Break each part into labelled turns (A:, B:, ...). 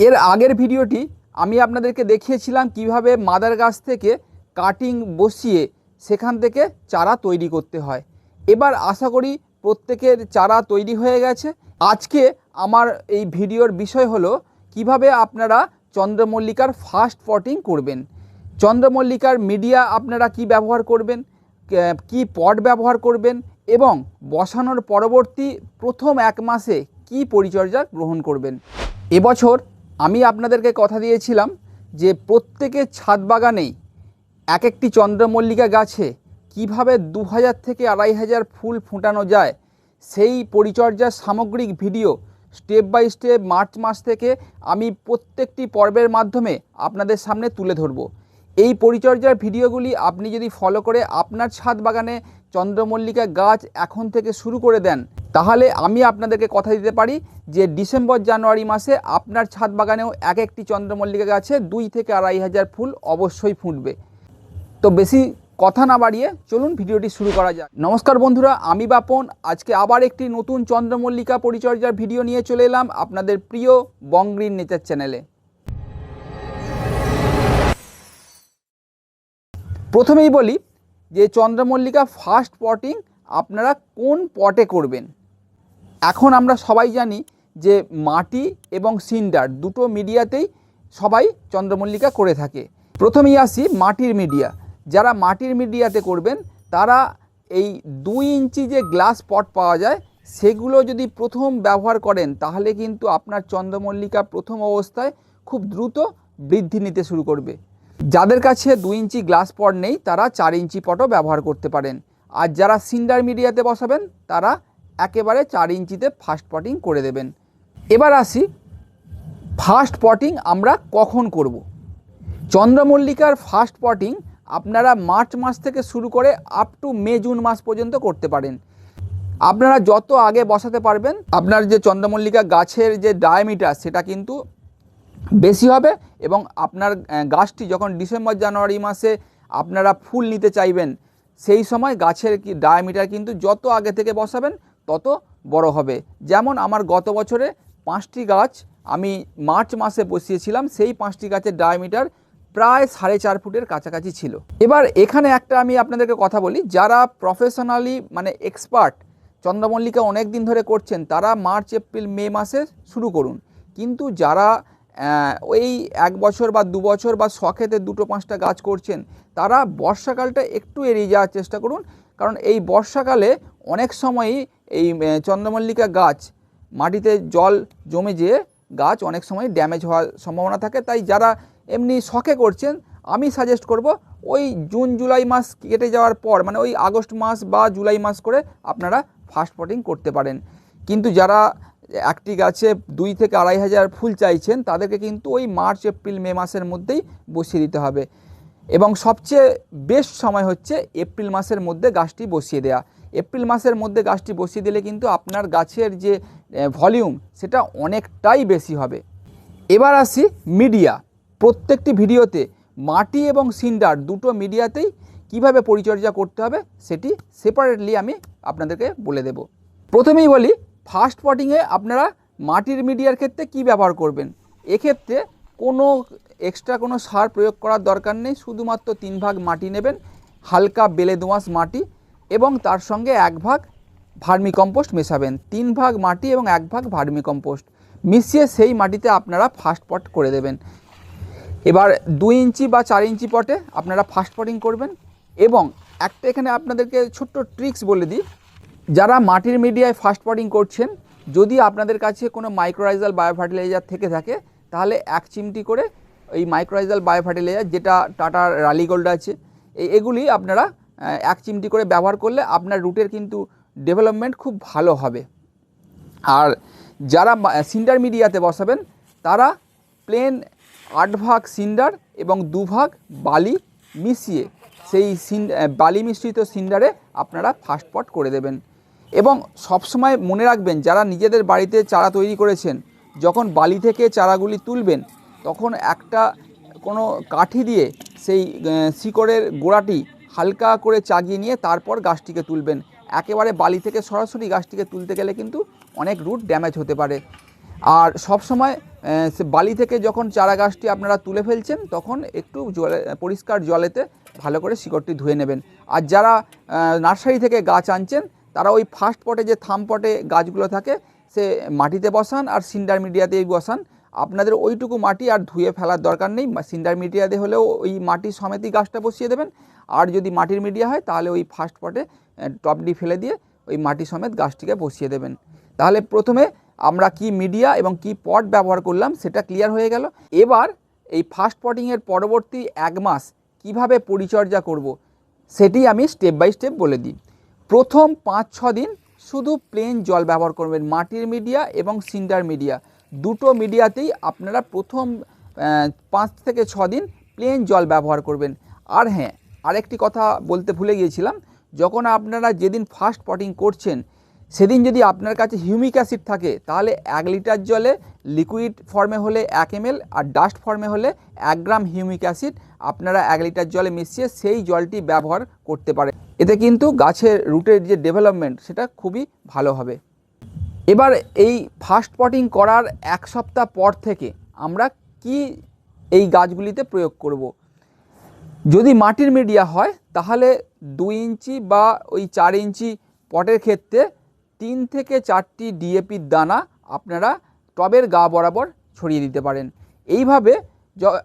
A: এর আগের ভিডিওটি আমি আপনাদেরকে দেখিয়েছিলাম কীভাবে মাদার গাছ থেকে কাটিং বসিয়ে সেখান থেকে চারা তৈরি করতে হয়। এবার আশা করি প্রত্যেকের চারা তৈরি হয়ে গেছে। আজকে আমার এই ভিডিওর বিষয় হলো কীভাবে আপনারা চন্দ্রমল্লিকার ফার্স্ট পটিং করবেন। চন্দ্রমল্লিকার মিডিয়া আপনারা কি ব্যবহার করবেন কে- পট ব্যবহার করবেন এবং বসানোর পরবর্তী প্রথম এক মাসে কি পরিচর্যা গ্রহণ করবেন। এবছর আমি আপনাদেরকে কথা দিয়েছিলাম যে প্রত্যেকের ছাদ বাগানেই এক একটি চন্দ্রমল্লিকা গাছে কীভাবে দু হাজার থেকে আড়াই হাজার ফুল ফোটানো যায়, সেই পরিচর্যার সামগ্রিক video step by step March মাস থেকে আমি প্রত্যেকটি পর্বের মাধ্যমে আপনাদের সামনে তুলে ধরব। এই পরিচর্যার ভিডিওগুলি আপনি যদি ফলো করে আপনার ছাদ বাগানে চন্দ্রমল্লিকা গাছ এখন থেকে শুরু করে দেন। তাহলে আমি আপনাদেরকে কথা দিতে পারি যে ডিসেম্বর জানুয়ারি মাসে আপনার ছাদ বাগানেও এক একটি চন্দ্রমল্লিকা গাছে দুই থেকে আড়াই হাজার ফুল অবশ্যই ফুটবে। তো বেশি কথা না বাড়িয়ে চলুন ভিডিওটি শুরু করা যাক। নমস্কার বন্ধুরা, আমি বাপন। আজকে আবার একটি নতুন চন্দ্রমল্লিকা পরিচর্যার ভিডিও নিয়ে চলে এলাম আপনাদের প্রিয় বংগ্রিন নেচার চ্যানেলে। প্রথমেই বলি যে চন্দ্রমল্লিকা ফার্স্ট পটিং আপনারা কোন পটে করবেন? এখন আমরা সবাই জানি যে মাটি এবং সিন্ডার দুটো মিডিয়াতেই সবাই চন্দ্রমল্লিকা করে থাকে। প্রথমেই আসি মাটির মিডিয়া। যারা মাটির মিডিয়াতে করবেন, তারা এই দুই ইঞ্চি যে গ্লাস পট পাওয়া যায়, সেগুলো যদি প্রথম ব্যবহার করেন, তাহলে কিন্তু আপনার চন্দ্রমল্লিকা প্রথম অবস্থায় খুব দ্রুত বৃদ্ধি নিতে শুরু করবে। যাদের কাছে দুই ইঞ্চি গ্লাস পট নেই, তারা চার ইঞ্চি পটও ব্যবহার করতে পারেন। আর যারা সিন্ডার মিডিয়াতে বসাবেন, তারা একেবারে চার ইঞ্চিতে ফাস্ট পটিং করে দেবেন। এবার আসি, ফাস্ট পটিং আমরা কখন করব। চন্দ্রমল্লিকার ফাস্ট পটিং আপনারা মার্চ মাস থেকে শুরু করে আপ টু মে জুন মাস পর্যন্ত করতে পারেন। আপনারা যত আগে বসাতে পারবেন, আপনার যে চন্দ্রমল্লিকা গাছের যে ডায়ামিটার সেটা কিন্তু বেশি হবে এবং আপনার গাছটি যখন ডিসেম্বর, জানুয়ারি মাসে আপনারা ফুল নিতে চাইবেন, সেই সময় গাছের কি ডায়ামিটার কিন্তু যত আগে থেকে বসাবেন, তত বড় হবে। যেমন আমার গত বছরে পাঁচটি গাছ আমি মার্চ মাসে বসিয়েছিলাম, সেই পাঁচটি গাছের ডায়ামিটার প্রায় সাড়ে চার ফুটের কাছাকাছি ছিল। এবার এখানে একটা আমি আপনাদেরকে কথা বলি, যারা প্রফেশনালি মানে এক্সপার্ট চন্দ্রমল্লিকা অনেক দিন ধরে করছেন, তারা মার্চ, এপ্রিল, মে মাসে শুরু করুন। কিন্তু যারা ওই এক বছর বা দু বছর বা শখেতে দুটো পাঁচটা গাছ করছেন, তারা বর্ষাকালটা একটু এড়িয়ে যাওয়ার চেষ্টা করুন। কারণ এই বর্ষাকালে অনেক সময়ই এই চন্দ্রমল্লিকা গাছ মাটিতে জল জমে যেয়ে গাছ অনেক সময় ড্যামেজ হওয়ার সম্ভাবনা থাকে। তাই যারা এমনি শখে করছেন, আমি সাজেস্ট করব ওই জুন, জুলাই মাস কেটে যাওয়ার পর মানে ওই আগস্ট মাস বা জুলাই মাস করে আপনারা ফার্স্ট পটিং করতে পারেন। কিন্তু যারা একটি গাছে দুই থেকে আড়াই হাজার ফুল চাইছেন, তাদেরকে কিন্তু ওই মার্চ, এপ্রিল, মে মাসের মধ্যেই বসিয়ে দিতে হবে। এবং সবচেয়ে বেস্ট সময় হচ্ছে এপ্রিল মাসের মধ্যে গাছটি বসিয়ে দেওয়া এপ্রিল মাসের মধ্যে গাছটি বসিয়ে দিলে কিন্তু আপনার গাছের যে ভলিউম সেটা অনেকটাই বেশি হবে। এবার আসি মিডিয়া। প্রত্যেকটি ভিডিওতে মাটি এবং সিন্ডার দুটো মিডিয়াতেই কীভাবে পরিচর্যা করতে হবে সেটি সেপারেটলি আমি আপনাদেরকে বলে দেব। প্রথমেই বলি ফার্স্ট পটিংয়ে আপনারা মাটির মিডিয়ার ক্ষেত্রে কি ব্যবহার করবেন? এক্ষেত্রে কোনো এক্সট্রা কোনো সার প্রয়োগ করার দরকার নেই, শুধুমাত্র তিন ভাগ মাটি নেবেন, হালকা বেলে দোঁয়াশ মাটি এবং তার সঙ্গে এক ভাগ ভার্মি কম্পোস্ট মেশাবেন। তিন ভাগ মাটি এবং এক ভাগ ভার্মি কম্পোস্ট মিশিয়ে সেই মাটিতে আপনারা ফার্স্ট পট করে দেবেন। এবার দুই ইঞ্চি বা চার ইঞ্চি পটে আপনারা ফাস্ট পটিং করবেন এবং একটা এখানে আপনাদেরকে ছোট্ট ট্রিক্স বলে দিই। যারা মাটির মিডিয়ায় ফাস্ট পটিং করছেন, যদি আপনাদের কাছে কোনো মাইক্রোরাইজাল বায়োফার্টিলাইজার থেকে থাকে, তাহলে এক চিমটি করে এই মাইক্রোরাইজাল বায়োফার্টিলাইজার যেটা টাটার রালি গোল্ড আছে এগুলি আপনারা এক চিমটি করে ব্যবহার করলে আপনার রুটের কিন্তু ডেভেলপমেন্ট খুব ভালো হবে। আর যারা সিন্ডার মিডিয়াতে বসাবেন, তারা প্লেন আট ভাগ সিন্ডার এবং দু ভাগ বালি মিশিয়ে সেই বালি মিশ্রিত সিন্ডারে আপনারা ফাস্ট পট করে দেবেন। এবং সবসময় মনে রাখবেন, যারা নিজেদের বাড়িতে চারা তৈরি করেছেন, যখন বালি থেকে চারাগুলি তুলবেন, তখন একটা কোনো কাঠি দিয়ে সেই শিকড়ের গোড়াটি হালকা করে চাগিয়ে নিয়ে তারপর গাছটিকে তুলবেন। একেবারে বালি থেকে সরাসরি গাছটিকে তুলতে গেলে কিন্তু অনেক রুট ড্যামেজ হতে পারে। আর সব সময় সে বালি থেকে যখন চারা গাছটি আপনারা তুলে ফেলছেন, তখন একটু জলে, পরিষ্কার জলেতে ভালো করে শিকড়টি ধুয়ে নেবেন। আর যারা নার্সারি থেকে গাছ আনছেন তারা ওই ফার্স্ট পটে যে থাম পটে গাছগুলো থাকে, সে মাটিতে বসান আর সিন্ডার মিডিয়াতেই বসান। আপনাদের ওইটুকু মাটি আর ধুয়ে ফেলার দরকার নেই। সিন্ডার মিডিয়াতে হলেও ওই মাটি সমেতই গাছটা বসিয়ে দেবেন। আর যদি মাটির মিডিয়া হয়, তাহলে ওই ফার্স্ট পটে টপডি ফেলে দিয়ে ওই মাটি সমেত গাছটিকে বসিয়ে দেবেন। তাহলে প্রথমে আমরা কি মিডিয়া এবং কি পট ব্যবহার করলাম, সেটা ক্লিয়ার হয়ে গেল। এবার এই ফার্স্ট পটিংয়ের পরবর্তী এক মাস কীভাবে পরিচর্যা করব, সেটি আমি স্টেপ বাই স্টেপ বলে দিই। প্রথম পাঁচ, ছ দিন শুধু প্লেন জল ব্যবহার করবেন, মাটির মিডিয়া এবং সিন্ডার মিডিয়া দুটো মিডিয়াতেই আপনারা প্রথম পাঁচ থেকে ছ দিন প্লেন জল ব্যবহার করবেন। আর হ্যাঁ আরেকটি কথা বলতে ভুলে গিয়েছিলাম, যখন আপনারা যেদিন ফার্স্ট পটিং করছেন সেদিন যদি আপনার কাছে হিউমিক অ্যাসিড থাকে, তাহলে এক লিটার জলে লিকুইড ফর্মে হলে এক এম আর ডাস্ট ফর্মে হলে এক গ্রাম হিউমিক অ্যাসিড আপনারা এক লিটার জলে মিশিয়ে সেই জলটি ব্যবহার করতে পারে এতে কিন্তু গাছের রুটের যে ডেভেলপমেন্ট, সেটা খুবই ভালো হবে এবার এই ফার্স্ট পটিং করার এক সপ্তাহ পর থেকে আমরা কি এই গাছগুলিতে প্রয়োগ করব। যদি মাটির মিডিয়া হয়, তাহলে দুই ইঞ্চি বা ওই চার ইঞ্চি পটের ক্ষেত্রে তিন থেকে চারটি ডিএপির দানা আপনারা টবের গা বরাবর ছড়িয়ে দিতে পারেন। এইভাবে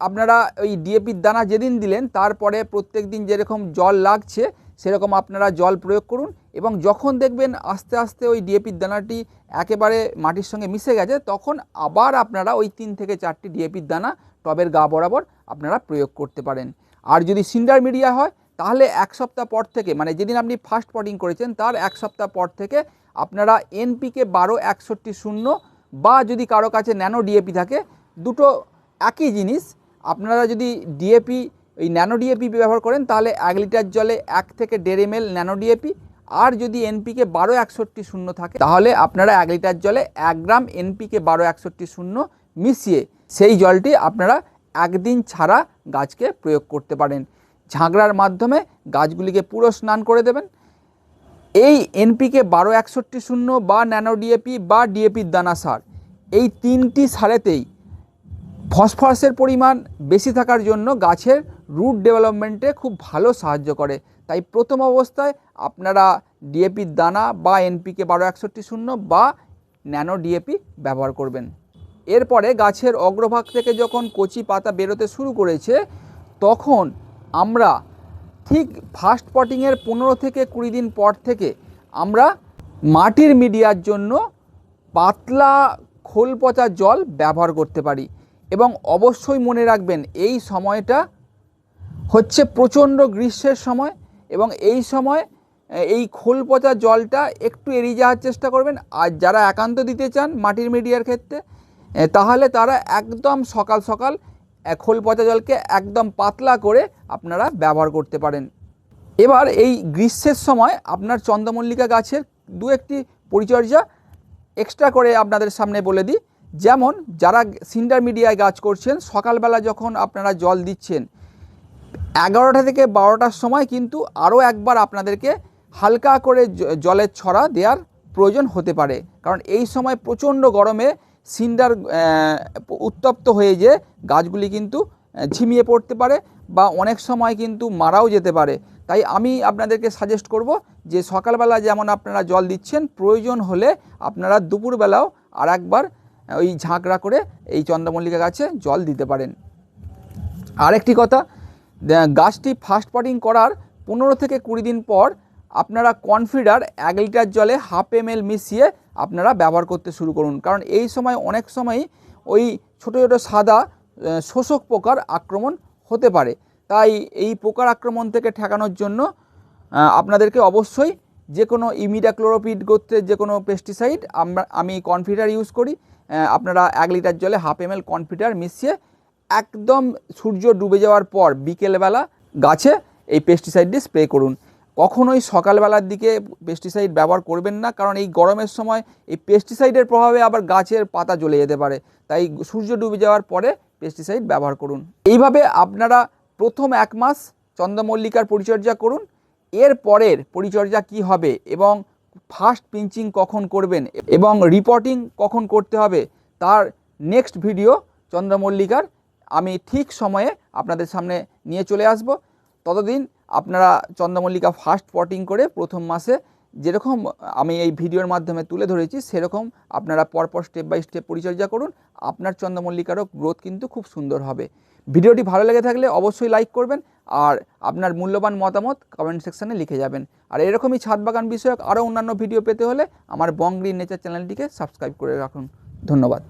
A: আপনারা ওই ডিএপির দানা যেদিন দিলেন, তারপরে প্রত্যেক দিন যেরকম জল লাগছে, সেরকম আপনারা জল প্রয়োগ করুন এবং যখন দেখবেন আস্তে আস্তে ওই ডিএপির দানাটি একেবারে মাটির সঙ্গে মিশে গেছে, তখন আবার আপনারা ওই তিন থেকে চারটি ডিএপির দানা টবের গা বরাবর আপনারা প্রয়োগ করতে পারেন। আর যদি সিন্ডার মিডিয়া হয়, তাহলে এক সপ্তাহ পর থেকে মানে যেদিন আপনি ফার্স্ট পটিং করেছেন, তার এক সপ্তাহ পর থেকে আপনারা এনপিকে বারো একষট্টি শূন্য বা যদি কারও কাছে ন্যানো ডিএপি থাকে, দুটো একই জিনিস। আপনারা যদি ডিএপি ওই ন্যানো ডিএপি ব্যবহার করেন, তাহলে এক লিটার জলে এক থেকে দেড় এম ন্যানো ডিএপি আর যদি এনপিকে বারো একষট্টি শূন্য থাকে, তাহলে আপনারা এক লিটার জলে এক গ্রাম এনপিকে বারো একষট্টি শূন্য মিশিয়ে সেই জলটি আপনারা একদিন ছাড়া গাছকে প্রয়োগ করতে পারেন। ঝাঁকড়ার মাধ্যমে গাছগুলিকে পুরো স্নান করে দেবেন। এই এনপিকে বারো একষট্টি শূন্য বা ন্যানো ডিএপি বা ডিএপির দানা সার। এই তিনটি সারেতেই ফসফরাসের পরিমাণ বেশি থাকার জন্য গাছের রুট ডেভেলপমেন্টে খুব ভালো সাহায্য করে। তাই প্রথম অবস্থায় আপনারা ডিএপির দানা বা এনপিকে বারো একষট্টি শূন্য বা ন্যানো ডিএপি ব্যবহার করবেন। এরপরে গাছের অগ্রভাগ থেকে যখন কচি পাতা বেরোতে শুরু করেছে, তখন আমরা ঠিক ফার্স্ট পটিংয়ের পনেরো থেকে কুড়ি দিন পর থেকে আমরা মাটির মিডিয়ার জন্য পাতলা খোল পচা জল ব্যবহার করতে পারি। এবং অবশ্যই মনে রাখবেন, এই সময়টা হচ্ছে প্রচণ্ড গ্রীষ্মের সময় এবং এই সময় এই খোল পচা জলটা একটু এড়িয়ে যাওয়ার চেষ্টা করবেন। আর যারা একান্ত দিতে চান মাটির মিডিয়ার ক্ষেত্রে তাহলে তারা একদম সকাল সকাল খোল পচা জলকে একদম পাতলা করে আপনারা ব্যবহার করতে পারেন। এবার এই গ্রীষ্মের সময় আপনার চন্দ্রমল্লিকা গাছের দু একটি পরিচর্যা এক্সট্রা করে আপনাদের সামনে বলে দিই। যেমন যারা সিন্ডার মিডিয়ায় গাছ করছেন, সকালবেলা যখন আপনারা জল দিচ্ছেন, এগারোটা থেকে বারোটার সময় কিন্তু আরও একবার আপনাদেরকে হালকা করে জলের ছড়া দেওয়ার প্রয়োজন হতে পারে। কারণ এই সময় প্রচণ্ড গরমে সিন্ডার উত্তপ্ত হয়ে যে গাছগুলি কিন্তু ঝিমিয়ে পড়তে পারে বা অনেক সময় কিন্তু মারাও যেতে পারে। তাই আমি আপনাদেরকে সাজেস্ট করব যে সকালবেলা যেমন আপনারা জল দিচ্ছেন, প্রয়োজন হলে আপনারা দুপুরবেলাও আর একবার ওই ঝাঁকড়া করে এই চন্দ্রমল্লিকা গাছে জল দিতে পারেন। আরেকটি কথা গাছটি ফার্স্ট পটিং করার পনেরো থেকে কুড়ি দিন পর আপনারা কনফিডার এক লিটার জলে হাফ এম মিশিয়ে আপনারা ব্যবহার করতে শুরু করুন। কারণ এই সময় অনেক সময় ওই ছোটো ছোটো সাদা শোষক পোকার আক্রমণ হতে পারে। তাই এই পোকার আক্রমণ থেকে ঠেকানোর জন্য আপনাদেরকে অবশ্যই যে কোনো ইমিডাক্লোরোপিড গোত্রের যে কোনো পেস্টিসাইড আমরা, আমি কনফিটার ইউজ করি। আপনারা এক লিটার জলে হাফ এম এল কনফিডার মিশিয়ে একদম সূর্য ডুবে যাওয়ার পর বিকেলবেলা গাছে এই পেস্টিসাইডটি স্প্রে করুন। কখনোই সকালবেলার দিকে পেস্টিসাইড ব্যবহার করবেন না, কারণ এই গরমের সময় এই পেস্টিসাইডের প্রভাবে আবার গাছের পাতা জ্বলে যেতে পারে। তাই সূর্য ডুবে যাওয়ার পরে পেস্টিসাইড ব্যবহার করুন। এইভাবে আপনারা প্রথম এক মাস চন্দ্রমল্লিকার পরিচর্যা করুন। এর পরের পরিচর্যা কি হবে এবং ফার্স্ট পিঞ্চিং কখন করবেন এবং রিপোর্টিং কখন করতে হবে, তার নেক্সট ভিডিও চন্দ্রমল্লিকার আমি ঠিক সময়ে আপনাদের সামনে নিয়ে চলে আসব। ততদিন আপনারা চন্দ্রমল্লিকা ফার্স্ট পটিং করে প্রথম মাসে যেরকম আমি এই ভিডিওর মাধ্যমে তুলে ধরেছি, সেরকম আপনারা পরপর স্টেপ বাই স্টেপ পরিচর্যা করুন। আপনার চন্দ্রমল্লিকারও গ্রোথ কিন্তু খুব সুন্দর হবে। ভিডিওটি ভালো লেগে থাকলে অবশ্যই লাইক করবেন আর আপনার মূল্যবান মতামত কমেন্ট সেকশানে লিখে যাবেন। আর এরকমই ছাদ বাগান বিষয়ক আরও অন্যান্য ভিডিও পেতে হলে আমার বং গ্রিন নেচার চ্যানেলটিকে সাবস্ক্রাইব করে রাখুন। ধন্যবাদ।